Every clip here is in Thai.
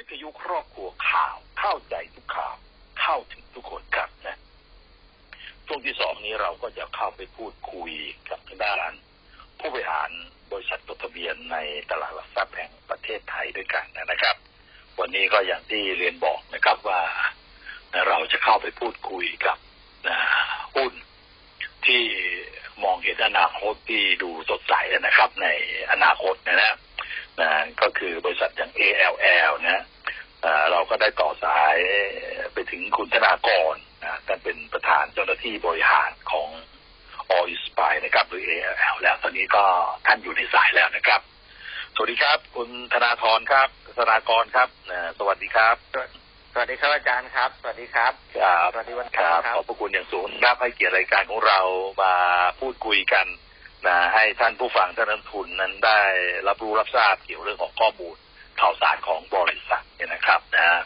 วิทยุครอบครัวข่าวเข้าใจทุกข่าวเข้าถึงทุกคนครับนะช่วงที่สองนี้เราก็จะเข้าไปพูดคุยกับทางด้านผู้บริหารบริษัทจดทะเบียนในตลาดหลักทรัพย์แห่งประเทศไทยด้วยกันนะครับ วันนี้ก็อย่างที่เรียนบอกนะครับว่าเราจะเข้าไปพูดคุยกับหุ้นที่มองเห็นอนาคตที่ดูสดใสนะครับ ในอนาคตนะนะนะก็คือบริษัทอย่าง ALL นะ เอ่อเราก็ได้ต่อสายไปถึงคุณธนากรนะท่านเป็นประธานเจ้าหน้าที่บริหารของออิสปายนะครับหรือ ALL แล้วตอนนี้ก็ท่านอยู่ในสายแล้วนะครับ สวัสดีครับ คุณธนาธรครับธนากรครับนะสวัสดีครับ สวัสดีครับอาจารย์ครับ สวัสดีครับครับสวัสดีวันคจันทรับร์ครับขอบพระคุณอย่างสูงครับให้เกียรติรายการของเรามาพูดคุยกันนะให้ท่านผู้ฟังท่านนักลงทุนนั้นได้รับรู้รับทราบเกี่ยวเรื่องของข้อมูล ข่าวสารของบริษัทเนี่ยนะครับนะ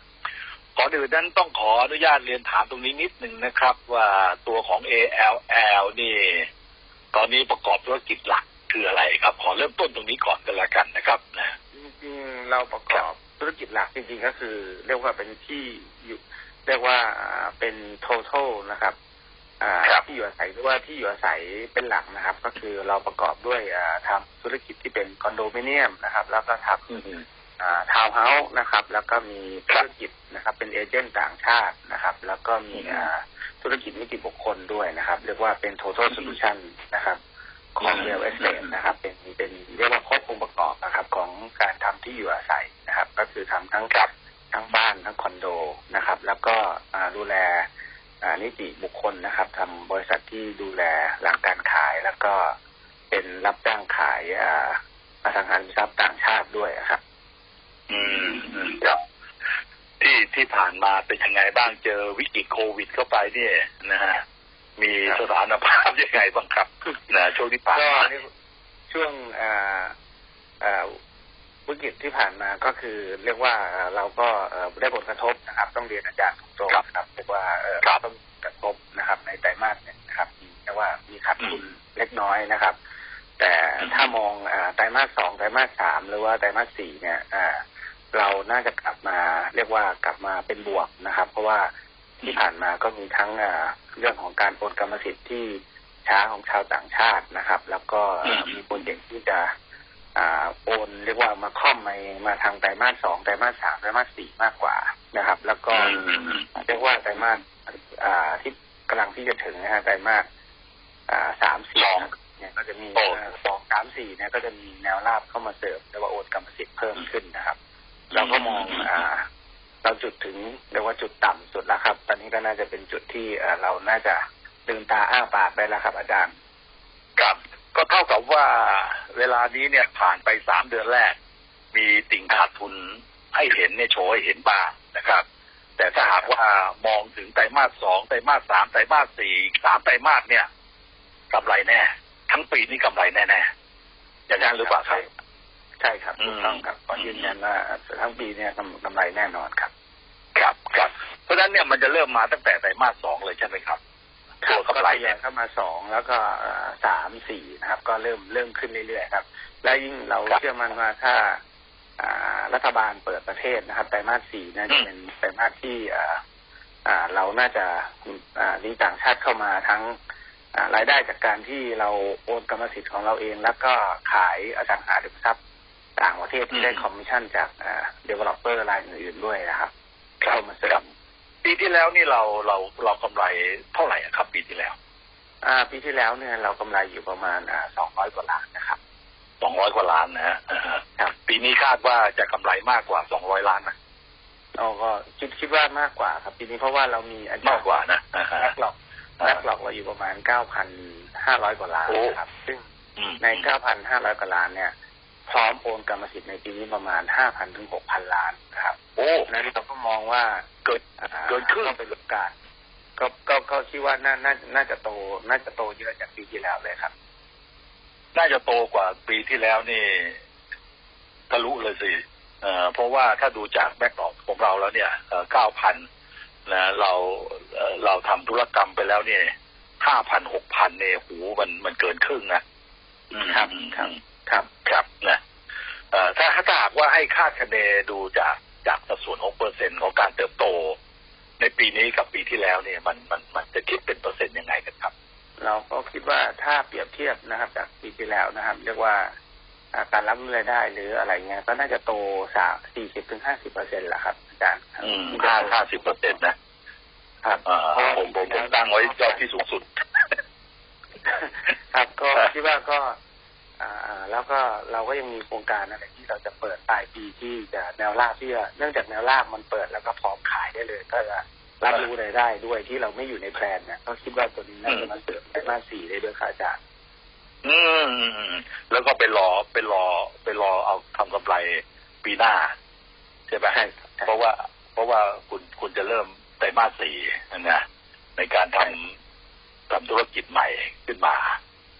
ก่อนอื่นนั้นต้องขออนุญาตเรียนถามตรงนี้นิดหนึ่งนะครับ ว่าตัวของ ALL นี่ ตอนนี้ประกอบธุรกิจหลักคืออะไรครับ ขอเริ่มต้นตรงนี้ก่อนกันละกันนะครับนะจริงๆเราประกอบธุรกิจหลักจริงๆก็คือ เรียกว่าเป็นที่อยู่เรียกว่าเป็น total นะครับอ่าครับที่อยู่อาศัยหรือว่าที่อยู่อาศัยเป็นหลักนะครับ ก็คือเราประกอบด้วยอ่าทำธุรกิจที่เป็นคอนโดมิเนียมนะครับ แล้วก็ทำอืม ทาวน์เฮาส์นะครับ แล้วก็มีธุรกิจนะครับ เป็นเอเจนต์ต่างชาตินะครับ แล้วก็มีอืมอ่าธุรกิจนิติบุคคลด้วยนะครับ เรียกว่าเป็น total solution นะครับของอืม real estate นะครับ เป็นเป็นเรียกว่าครบองค์ประกอบนะครับของการทำที่อยู่อาศัยนะครับ ก็คือทำทั้งครับทั้งบ้านทั้งคอนโดนะครับ แล้วก็อ่าดูแลอ่านิติบุคคลนะครับทำบริษัทที่ดูแลหลังการขายแล้วก็เป็นรับจ้างขายอ่าอสังหาริมทรัพย์ต่างชาติด้วยครับ อืมอืมครับ ที่ที่ผ่านมาเป็นยังไงบ้างเจอวิกฤตโควิดเข้าไปเนี่ยนะฮะมีครับสถานภาพยังไงบ้างครับนะช่วงที่ผ่านก็มาช่วงอ่าอ่าวิกฤตที่ผ่านมาก็คือเรียกว่าเอ่อเราก็เอ่อได้ผลกระทบนะครับ ต้องเรียนอาจารย์ตรงๆนะครับเรียกว่าเอ่อครับต้องกระทบนะครับ ในไตรมาสเนี่ยนะครับมีเรียกว่ามีขาดทุนเล็กน้อยนะครับ แต่ถ้ามองอ่าไตรมาสสองไตรมาสสามหรือว่าไตรมาสสี่เนี่ยอ่า เราน่าจะกลับมา เรียกว่ากลับมาเป็นบวกนะครับ เพราะว่าที่ผ่านมาก็มีทั้งอ่าเรื่องของการโอนกรรมสิทธิ์ที่ช้าของชาวต่างชาตินะครับ แล้วก็เอ่อมีโปรเจกต์ที่จะอ่าโอนเรียกว่ามาค่อมมามาทางไตรมาสสองไตรมาสสามไตรมาสสี่มากกว่านะครับ แล้วก็อืมเรียกว่าไตรมาสอ่าที่กำลังที่จะถึงนะฮะไตรมาสอ่าสามสี่สองเนี่ยก็จะมีโอ้เอ่อสองสามสี่เนี่ยก็จะมีแนวราบเข้ามาเสริมเรียกว่าโอนกรรมสิทธิ์เพิ่มขึ้นนะครับ เราก็มองอ่า เราจุดถึงเรียกว่าจุดต่ำสุดแล้วครับ ตอนนี้ก็น่าจะเป็นจุดที่เอ่อเราน่าจะลืมตาอ้าปากได้แล้วครับ อาจารย์ครับก็เท่ากับว่าเวลานี้เนี่ยผ่านไปสามเดือนแรก มีติ่งขาดทุนให้เห็นเนี่ยโชว์ให้เห็นบ้างนะครับ แต่ถ้าหากว่ามองถึงไตรมาสสองไตรมาสสามไตรมาสสี่สามไตรมาสเนี่ยกำไรแน่ ทั้งปีนี้กำไรแน่ๆอย่างนั้นหรือเปล่าครับ ใช่ครับอืถูมกต้องครับขอยืนยันว่าทั้งปีเนี่ยกำกำไรแน่นอนครับ ครับครับ เพราะฉะนั้นเนี่ยมันจะเริ่มมาตั้งแต่ไตรมาสสองเลยใช่ไหมครับตัวก็กำไรทยอยเข้ามาสองแล้วก็เอ่อสามสี่นะครับ ก็เริ่มเริ่มขึ้นเรื่อยๆครับ และยิ่งเราครับเชื่อมั่นว่าถ้าอ่ารัฐบาลเปิดประเทศนะครับไตรมาสสี่น่าจะเป็นไตรมาสที่อ่าอ่าเราน่าจะอ่ามีต่างชาติเข้ามาทั้งอ่ารายได้จากการที่เราโอนกรรมสิทธิ์ของเราเอง แล้วก็ขายอสังหาริมทรัพย์ ต่างประเทศที่ได้คอมมิชชั่นจากอ่าเดเวลลอปเปอร์รายอื่นๆด้วยนะครับเข้ามาเสริครัมบปีที่แล้วนี่เราเราเรากำไรเท่าไหร่อะครับ ปีที่แล้ว อ่า ปีที่แล้วเนี่ยเรากำไรอยู่ประมาณอ่าสองร้อยกว่าล้านนะครับสองร้อยกว่าล้านนะฮะอ่าฮะครับปีนี้คาดว่าจะกำไรมากกว่าสองร้อยล้านนะเราก็คิดคิดว่ามากกว่าครับปีนี้เพราะว่าเรามีอาจารย์มากกว่านะอ่าฮะแบ็กหลอกแบ็กหลอกเราอยู่ประมาณเก้าพันห้าร้อยกว่าล้านโอ้นะครับ ซึ่งอืมในเก้าพันห้าร้อยกว่าล้านเนี่ย พร้อมโอนกรรมสิทธิ์ในปีนี้ประมาณห้าพันถึงหกพันล้านนะครับโอ้นั้นเราก็มองว่าเกินอ่าเกินครึ่งก็เป็นโอกาสก็ก็ก็คิดว่าน่าน่าน่าจะโต น่าจะโตเยอะจากปีที่แล้วเลยครับ น่าจะโตกว่าปีที่แล้วนี่ทะลุเลยสิเอ่อเพราะว่าถ้าดูจากแบ็กดอกของเราแล้วเนี่ยเก้าพันนะเราเอ่อเราทำธุรกรรมไปแล้วเนี่ยห้าพันหกพันเนี่ยหูมันมันเกินครึ่งนะอืมครับครับครับครับ นะเอ่อถ้าถ้าหากว่าให้คาดคะเนดูจากจากสัดส่วนของเปอร์เซ็นต์ของการเติบโต ในปีนี้กับปีที่แล้วเนี่ยมันมันมันจะคิดเป็นเปอร์เซ็นต์ยังไงกันครับ เราก็คิดว่าถ้าเปรียบเทียบนะครับ จากปีที่แล้วนะครับ เรียกว่าอ่าการรับรายได้หรืออะไรเงี้ยก็น่าจะโตสามสี่สิบถึงห้าสิบเปอร์เซ็นต์แหละครับอาจารย์อืมห้าห้าสิบเปอร์เซ็นต์นะครับเอ่อเพราะว่าผมผมผมตั้งไว้ยอดที่สูงสุด ครับก็คิดว่าก็อ่า แล้วก็เราก็ยังมีโครงการอะไรที่เราจะเปิดปลายปีที่จะแนวราบที่จะเนื่องจากแนวราบมันเปิดแล้วก็พร้อมขายได้เลย ก็จะรับรู้รายได้ด้วยที่เราไม่อยู่ในแพลนเนี่ยก็คิดว่าตัวนี้น่าจะมาเสริมไตรมาสสี่ได้ด้วยค่ะอาจารย์อืมอืมอืมแล้วก็ไปรอไปรอไปรอเอาทำกำไรปีหน้าใช่ไหมใช่ครับเพราะว่า เพราะว่าคุณคุณจะเริ่มไตรมาสสี่นะในการทำทำธุรกิจใหม่ขึ้นมา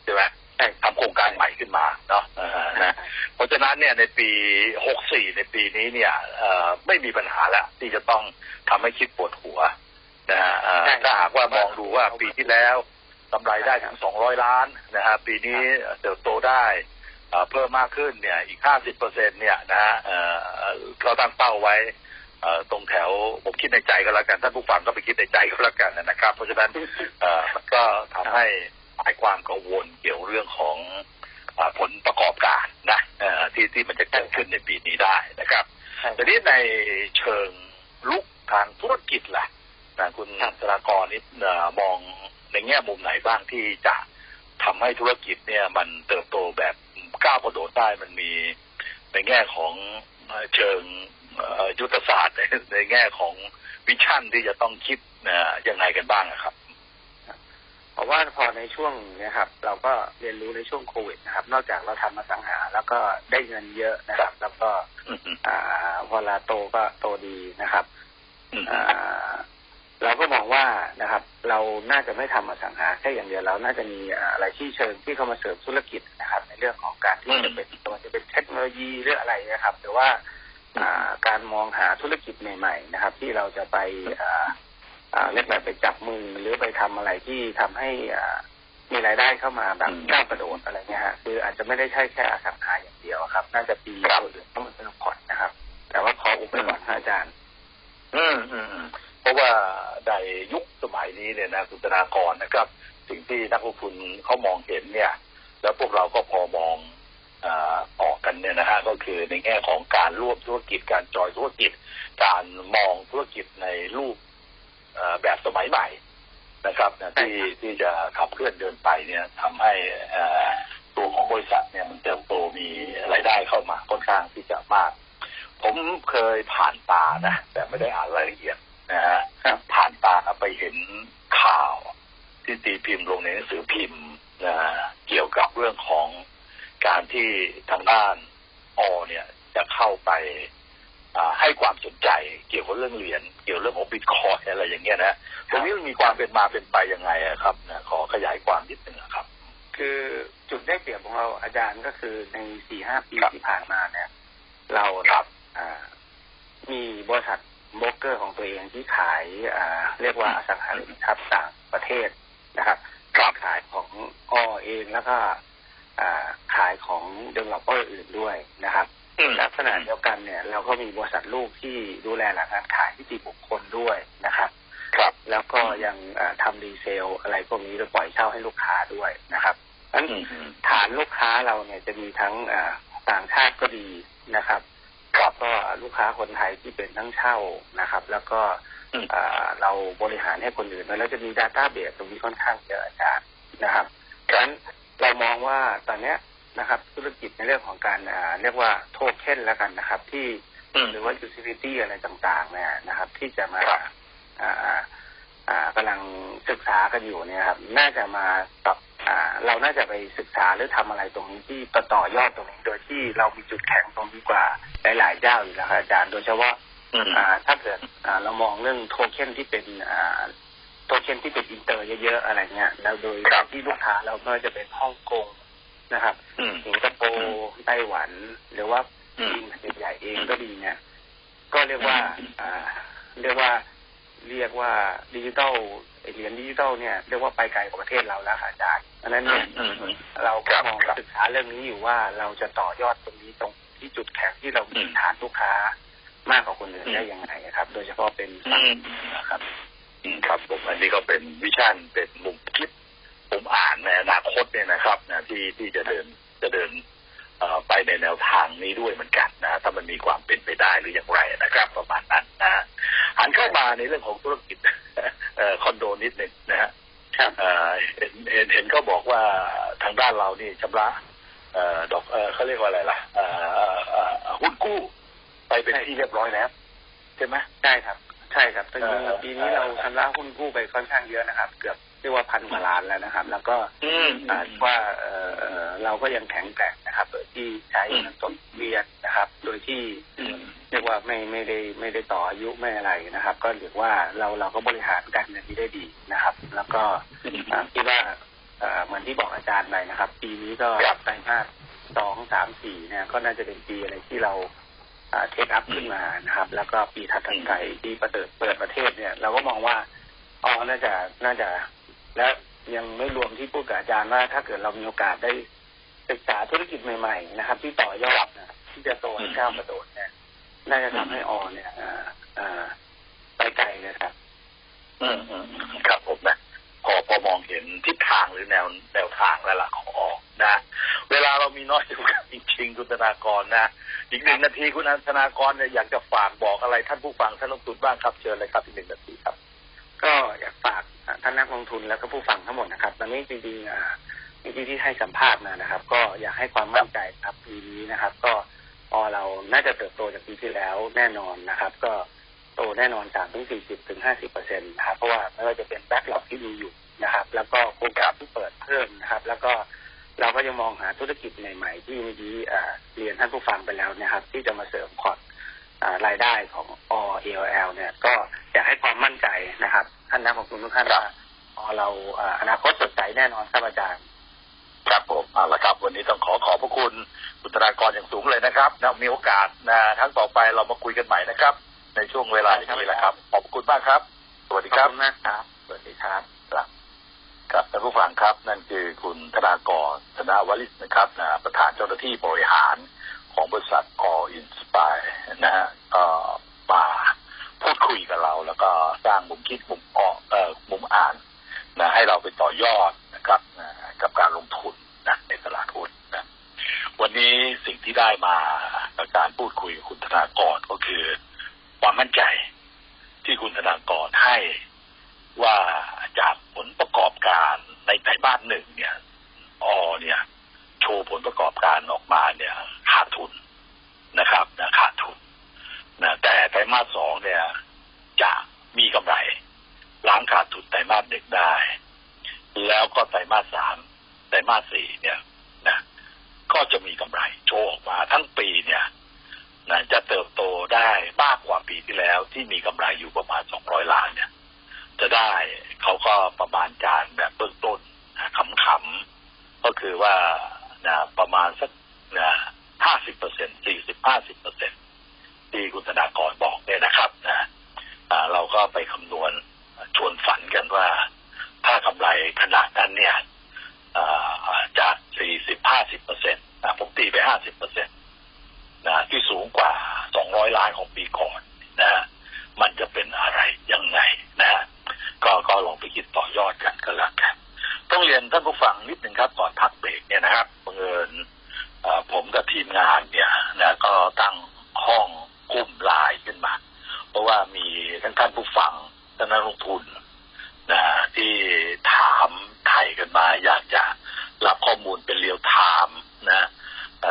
ใช่ไหม ใช่ทำโครงการใหม่ขึ้นมาเนาะเออนะเพราะฉะนั้นเนี่ยในปีหกสี่ในปีนี้เนี่ยเอ่อไม่มีปัญหาแล้วที่จะต้องทำให้คิดปวดหัวนะฮะเอ่อใช่ถ้าหากว่ามองดูว่าปีที่แล้วกำไรได้ถึงสองร้อยล้านนะฮะปีนี้เติบโตได้เอ่อเพิ่มมากขึ้นเนี่ยอีกห้าสิบเปอร์เซ็นเนี่ยนะฮะเอ่อเราตั้งเป้าไว้เอ่อตรงแถวผมคิดในใจก็แล้วกันท่านผู้ฟังก็ไปคิดในใจก็แล้วกันนะครับ เพราะฉะนั้นเอ่อมันก็ทำให้ หายความกังวลเกี่ยวเรื่องของอาผลประกอบการนะเอ่อที่ที่มันจะเกิดขึ้นในปีนี้ได้นะครับใช่ทีนี้ในเชิงลุกทางธุรกิจล่ะนะคุณครับธนากรนี่เอ่อมองในแง่มุมไหนบ้างที่จะทำให้ธุรกิจเนี่ยมันเติบโตแบบก้าวกระโดดได้มันมีในแง่ของเอ่อเชิงเอ่อยุทธศาสตร์ในในแง่ของวิชั่นที่จะต้องคิดเอ่อยังไงกันบ้างอะครับเพ ราะว่าพอในช่วงเนี้ยครับ เราก็เรียนรู้ในช่วงโควิดนะครับ นอกจากเราทำมาสังหา แล้วก็ได้เงินเยอะนะครับ แล้วก็อืมอืมอ่าเวลาโตก็โตดีนะครับอืมอ่าเราก็มองว่านะครับ เราน่าจะไม่ทำอสังหาแค่อย่างเดียวเราน่าจะมีอะไรที่เชิงที่เข้ามาเสริมธุรกิจนะครับ ในเรื่องของการที่จะเป็นตัวจะเป็นเทคโนโลยีหรืออะไรนะครับหรือว่าอ่าการมองหาธุรกิจใหม่ ๆ นะครับ ที่เราจะไปอ่าอ่า เรียกแบบไปจับมือหรือไปทำอะไรที่ทำให้อ่ามีรายได้เข้ามาแบบก้าวกระโดดอะไรเงี้ยฮะคืออาจจะไม่ได้ใช่แค่อสังหาอย่างเดียวครับ น่าจะปีครับตัวอื่นต้องมาเป็นก่อนนะครับ แต่ว่าขออุบไปก่อนครับอาจารย์อืมอืมอืมเพราะว่าในยุคสมัยนี้เนี่ยนะคุณธนากรนะครับ สิ่งที่นักลงทุนเขามองเห็นเนี่ย แล้วพวกเราก็พอมองเออออกกันเนี่ยนะฮะก็คือในแง่ของการร่วมธุรกิจการจอยธุรกิจ การมองธุรกิจในรูปเอ่อแบบส มัยใหม่นะครับนะที่ที่จะขับเคลื่อนเดินไปเนี่ยทำให้เอ่อตัวของบริษัทเนี่ยมันเติบโตมีรายได้เข้ามาค่อนข้างที่จะมาก ผมเคยผ่านตานะแต่ไม่ได้อ่านรายละเอียดนะฮะครับผ่านตาไปเห็นข่าวที่ตีพิมพ์ลงในหนังสือพิมพ์นะเกี่ยวกับเรื่องของการที่ทางด้านอเนี่ยจะเข้าไปอ่า ให้ความสนใจเกี่ยวกับเรื่องเหรียญเกี่ยวเรื่องของบิตคอยอะไรอย่างเงี้ยนะตรงนี้มันมีความเป็นมาเป็นไปยังไงอะครับนะขอขยายความนิดนึงอะครับ คือจุดได้เปรียบของเราอาจารย์ก็คือในสี่ห้าปีครับที่ผ่านมาเนี่ย เราครับอ่ามีบริษัทโบรกเกอร์ของตัวเองที่ขายอ่าเรียกว่าอสังหาริมทรัพย์ต่างประเทศนะครับครับขายของอ้อเองแล้วก็อ่าขายของเดเวลลอปเปอร์อื่นด้วยนะครับอืม ลักษณะเดียวกันเนี่ย เราก็มีบริษัทลูกที่ดูแลหลักการขายที่ติบุคคลด้วยนะครับ ครับ แล้วก็ยังอ่าทำรีเซลอะไรพวกนี้โดยปล่อยเช่าให้ลูกค้าด้วยนะครับนั้นอืมอืมฐานลูกค้าเราเนี่ยจะมีทั้งอ่าต่างชาติก็ดีนะครับครับก็ลูกค้าคนไทยที่เป็นทั้งเช่านะครับ แล้วก็อืมอ่าเราบริหารให้คนอื่นแล้วจะมีดัตต้าเบสตรงนี้ค่อนข้างเยอะอาจารย์นะครับดังนั้นเรามองว่าตอนเนี้ย นะครับ ธุรกิจในเรื่องของการอ่าเรียกว่าโทเค็นแล้วกันนะครับ ที่อืมหรือว่า utility อะไรต่างๆเนี่ยนะครับ ที่จะมาครับอ่าอ่ากำลังศึกษากันอยู่เนี่ยครับ น่าจะมากับอ่าเราน่าจะไปศึกษาหรือทำอะไรตรงนี้ที่ต่อต่อยอดตรงนี้ โดยที่เรามีจุดแข็งตรงนี้กว่าหลายๆเจ้าอยู่แล้วครับอาจารย์โดยเฉพาะอืมอ่าถ้าเกิดอ่าเรามองเรื่องโทเค็นที่เป็นอ่าโทเค็นที่เป็นอินเตอร์เยอะๆอะไรเงี้ยแล้วโดยครับที่ลูกค้าเราไม่ว่าจะเป็นฮ่องกง นะครับอืมสิงคโปร์ไต้หวัน หรือว่าอืมจีนแผ่นใหญ่เองก็ดีเนี่ย ก็เรียกว่าอ่า เรียกว่าเรียกว่าดิจิทัลไอ้เหรียญดิจิทัลเนี่ยเรียกว่าไปไกลกว่าประเทศเราแล้วค่ะอาจารย์อันนั้นเนี่ยอืมอืมเราก็ครับมองครับศึกษาเรื่องนี้อยู่ว่าเราจะต่อยอดตรงนี้ตรงที่จุดแข็งที่เรามีอืมฐานลูกค้ามากกว่าคนอื่นอืได้ยังไงครับ โดยเฉพาะเป็นฝั่งนะครับอืมครับผมอันนี้ก็เป็นวิชั่นเป็นมุมคิด ผมอ่านในอนาคตเนี่ยนะครับนะที่ที่จะเดินจะเดินเอ่อไปในแนวทางนี้ด้วยเหมือนกันนะถ้ามันมีความเป็นไปได้หรืออย่างไรนะครับ ประมาณนั้นนะหันเข้ามาในเรื่องของธุรกิจเอ่อคอนโดนิดหนึ่งนะฮะครับเอ่อเห็นเห็นเห็นเขาบอกว่าทางด้านเรานี่ชำระเอ่อดอกเอ่อเขาเรียกว่าอะไรล่ะเอ่อเอ่อเอ่อหุ้นกู้ ไปเป็นที่เรียบร้อยแล้วใช่ไหมใช่ครับ ใช่ครับจริงเอ่อๆปีนี้เราชำระหุ้นกู้ไปค่อนข้างเยอะนะครับ เกือบเรียกว่าพันกว่าล้านแล้วนะครับ แล้วก็อืมอ่าว่าเอ่อเอ่อเราก็ยังแข็งแกร่งนะครับโดยที่ใช้เงินสดเวียนนะครับ โดยที่อืมเรียกว่าไม่ไม่ได้ไม่ได้ต่ออายุไม่อะไรนะครับ ก็เรียกว่าเราเราก็บริหารการเงินนี้ได้ดีนะครับ แล้วก็อ่าคิดว่าเอ่อเหมือนที่บอกอาจารย์ไปนะครับ ปีนี้ก็ครับไตรมาสสองสามสี่เนี่ยก็น่าจะเป็นปีอะไรที่เราเทคอัพขึ้นมานะครับ แล้วก็ปีถัดๆไปที่เปิดเปิดประเทศเนี่ย เราก็มองว่าอ๋อน่าจะน่าจะ และยังไม่รวมที่พูดกับอาจารย์ว่าถ้าเกิดเรามีโอกาสได้ศึกษาธุรกิจใหม่ๆนะครับ ที่ต่อยอดนะที่จะโตให้ก้าวกระโดดเนี่ยน่าจะทำให้ออเนี่ยอ่าอ่าไปไกลเลยครับอืมอืมครับผมนะพอพอมองเห็นทิศทางหรือแนวแนวทางแล้วล่ะของออกนะ เวลาเรามีน้อยจริงๆคุณธนากรนะอีกหนึ่งนาทีคุณธนากรเนี่ยอยากจะฝากบอกอะไรท่านผู้ฟังท่านลงทุนบ้างครับเชิญเลยครับอีกหนึ่งนาทีครับ ก็อยากฝากอ่า ท่านนักลงทุนแล้วก็ผู้ฟังทั้งหมดนะครับตอนนี้จริงๆอ่าจริงๆที่ให้สัมภาษณ์มานะครับ ก็อยากให้ความมั่นใจครับปีนี้นะครับ ก็ออเราน่าจะเติบโตจากปีที่แล้วแน่นอนนะครับ ก็โตแน่นอนจากถึง 40 ถึง 50เปอร์เซ็นต์นะครับเพราะว่าไม่ว่าจะเป็นแบ็กหลอกที่มีอยู่นะครับ แล้วก็โอกาสที่เปิดเพิ่มนะครับ แล้วก็เราก็ยังมองหาธุรกิจใหม่ ๆ ที่เมื่อกี้อ่าเรียนท่านผู้ฟังไปแล้วนะครับ ที่จะมาเสริมพอร์ตรายได้ของอ ALL เนี่ย ก็อยากให้ ความมั่นใจนะครับท่านนักลงทุนทุกท่านว่าอเราอ่าอนาคตสดใสแน่นอนครับอาจารย์ครับผมเอาละครับ วันนี้ต้องขอขอบพระคุณคุณธนากรอย่างสูงเลยนะครับนะมีโอกาสนะครั้งต่อไปเรามาคุยกันใหม่นะครับ ในช่วงเวลาที่นี้แหละครับ ขอบพระคุณมากครับ สวัสดีขคอรับบคุณมากครับสวัสดีครับครับครับท่านผู้ฟังครับนั่นคือคุณธนากรธนาวลิศนะครับนะประธานเจ้าหน้าที่บริหารของบริษัท All Inspire นะฮะก็มาพูดคุ ยกับเรา แล้วก็สร้างมุมคิดมุมออกเอ่อมุมอ่านนะให้เราไปต่อยอดนะครับนะกับการลงทุนนะในตลาดหุ้นนะวันนี้สิ่งที่ได้มาจากการพูดคุยกับคุณธนากรก็คือ ความมั่นใจที่คุณธนากรให้ว่าจากผลประกอบการในไตรมาสหนึ่งเนี่ยอเนี่ย โชว์ผลประกอบการออกมาเนี่ยขาดทุนนะครับนะขาดทุนนะแต่ไตรมาสสองเนี่ย จะมีกำไรล้างขาดทุนไตรมาสหนึ่งได้ แล้วก็ไตรมาสสามไตรมาสสี่เนี่ยนะก็จะมีกำไรโชว์ออกมาทั้งปีเนี่ยนะจะเติบโตได้มากกว่าปีที่แล้วที่มีกำไรอยู่ประมาณสองร้อยล้านเนี่ย จะได้เขาก็ประมาณการแบบเบื้องต้นนะขำๆก็คือว่านะประมาณสักนะห้าสิบเปอร์เซ็นสี่สิบห้าสิบเปอร์เซ็นที่คุณธนากรบอกเนี่ยนะครับนะ เราก็ไปคำนวณชวนฝันกันว่า ถ้ากำไรขนาดนั้นเนี่ยจากสี่สิบห้าสิบเปอร์เซ็นต์ผมตีไปห้าสิบเปอร์เซ็นต์นะที่สูงกว่าสองร้อยล้านของปีก่อนนะฮะมันจะเป็นอะไรยังไงนะฮะก็ก็ลองไปคิดต่อยอดกันก็แล้วกัน ต้องเรียนท่านผู้ฟังนิดหนึ่งครับก่อนพักเบรกเนี่ยนะครับบังเอิญเอ่อผมกับทีมงานเนี่ยนะก็ตั้งกลุ่มไลน์ขึ้นมา เพราะว่ามี ทั้งท่านผู้ฟังท่านนักลงทุนนะที่ถามไถ่กันมา อยากจะรับข้อมูลเป็นเรียลไทม์นะ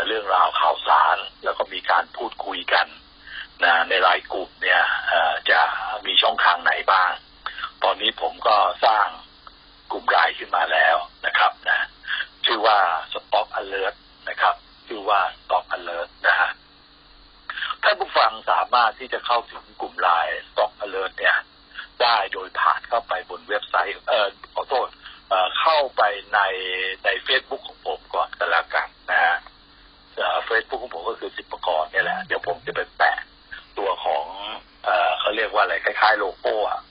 เรื่องราวข่าวสารแล้วก็มีการพูดคุยกันนะในรายกลุ่มเนี่ยจะมีช่องทางไหนบ้าง ตอนนี้ผมก็สร้างกลุ่มรายขึ้นมาแล้วนะครับนะชื่อว่า Stock Alert นะครับ ชื่อว่า Stock Alert นะฮะ ท่านผู้ฟังสามารถที่จะเข้าถึงกลุ่มไลน์ Stock Alert เนี่ย ได้โดยผ่านเข้าไปบนเว็บไซต์ เออขอโทษเอ่อเข้าไปในในเฟซบุ๊กของผมก่อนก็แล้วกันนะฮะเฟซบุ๊กของผมก็คือสิบประกอบเนี่ยแหละ เดี๋ยวผมจะไปแปะตัวของ เอ่อเขาเรียกว่าอะไรคล้ายๆ โลโก้อะ